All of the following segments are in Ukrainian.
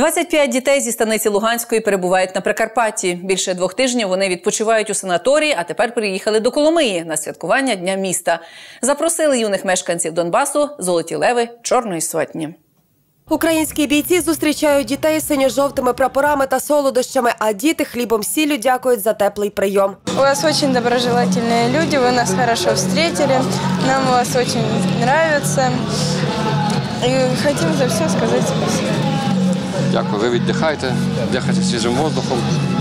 25 дітей зі станиці Луганської перебувають на Прикарпатті. Більше двох тижнів вони відпочивають у санаторії, а тепер приїхали до Коломиї на святкування Дня міста. Запросили юних мешканців Донбасу золоті леви Чорної сотні. Українські бійці зустрічають дітей синьо-жовтими прапорами та солодощами, а діти хлібом сіллю дякують за теплий прийом. У вас очень доброжелательные люди, вы нас хорошо встретили, нам у вас очень нравится. И хотим за все сказать спасибо. Дякую, ви віддихайте, дихайте свіжим воздухом,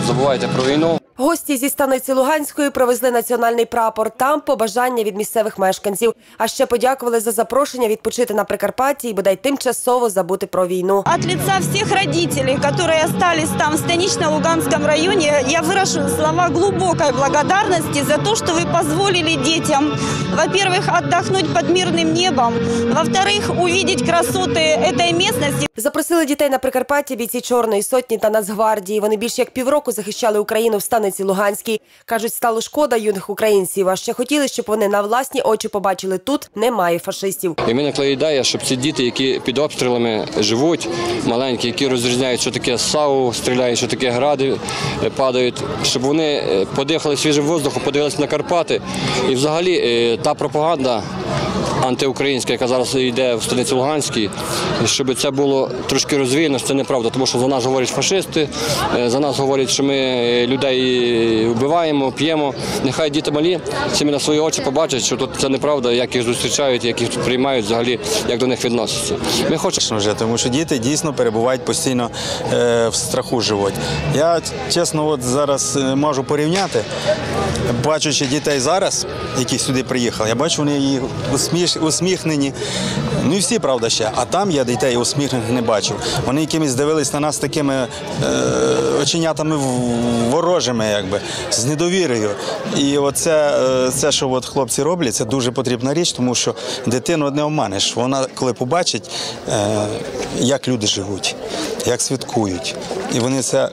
забувайте про війну. Гості зі станиці Луганської привезли національний прапор. Там побажання від місцевих мешканців. А ще подякували за запрошення відпочити на Прикарпатті і бодай тимчасово забути про війну. От лица всех родителей, которые остались там в Станично-Луганском районе, я выражу слова глубокой благодарности за то, что вы позволили детям, во-первых, отдохнуть под мирным небом, во-вторых, увидеть красоты этой местности. Запросили дітей на Прикарпатті бійці Чорної сотні та Нацгвардії. Вони більше як півроку захищали Україну в станиці Луганській. Кажуть, стало шкода юних українців. А ще хотіли, щоб вони на власні очі побачили тут немає фашистів. І виникла ідея, щоб ці діти, які під обстрілами живуть, маленькі, які розрізняють, що таке САУ, стріляють, що таке гради е, падають, щоб вони е, подихали свіжим воздухом, подивилися на Карпати. І взагалі е, та пропаганда антиукраїнська, яка зараз йде в станиці Луганській, щоб це було трошки розвіяно, це неправда, тому що за нас говорять фашисти, е, за нас говорять, що ми людей вбиваємо, п'ємо. Нехай діти малі самі на свої очі побачать, що тут це неправда, як їх зустрічають, як їх приймають, взагалі, як до них відносяться. Ми хочемо. Вже, тому що діти дійсно перебувають постійно е, в страху живуть. Я чесно, от зараз е, можу порівняти, бачучи дітей зараз, які сюди приїхали, я бачу, вони їх усміш, усміхнені. Ну і всі, правда, ще. А там я дітей усміхнених не бачив. Вони якимись дивились на нас такими е, оченятами ворожими, якби, з недовірою. І оце, е, це, що от хлопці роблять, це дуже потрібна річ, тому що дитину не обманеш. Вона, коли побачить, е, як люди живуть, як святкують. І вони це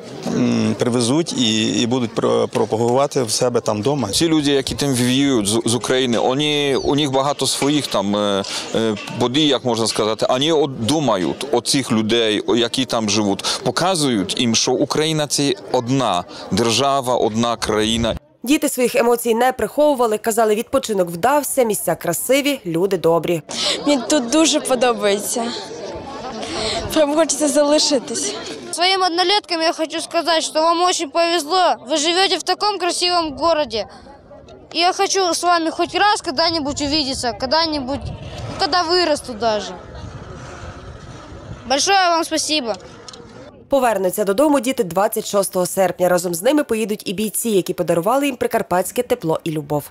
привезуть і, і будуть про- пропагувати в себе там вдома. Ці люди, які там воюють з, з України, вони, у них багато своїх там е, е, подій, як можна сказати. Вони от думають о цих людей, які там живуть, показують їм, що Україна це одна держава, одна країна. Діти своїх емоцій не приховували, казали, відпочинок вдався, місця красиві, люди добрі. Мені тут дуже подобається. Прям хочеться залишитись. Своим однолеткам я хочу сказать, что вам очень повезло. Вы живете в таком красивом городе. И я хочу с вами хоть раз когда-нибудь увидеться, когда-нибудь, когда вырасту даже. Большое вам спасибо. Повернуться додому діти 26 серпня. Разом з ними поїдуть і бійці, які подарували їм прикарпатське тепло і любов.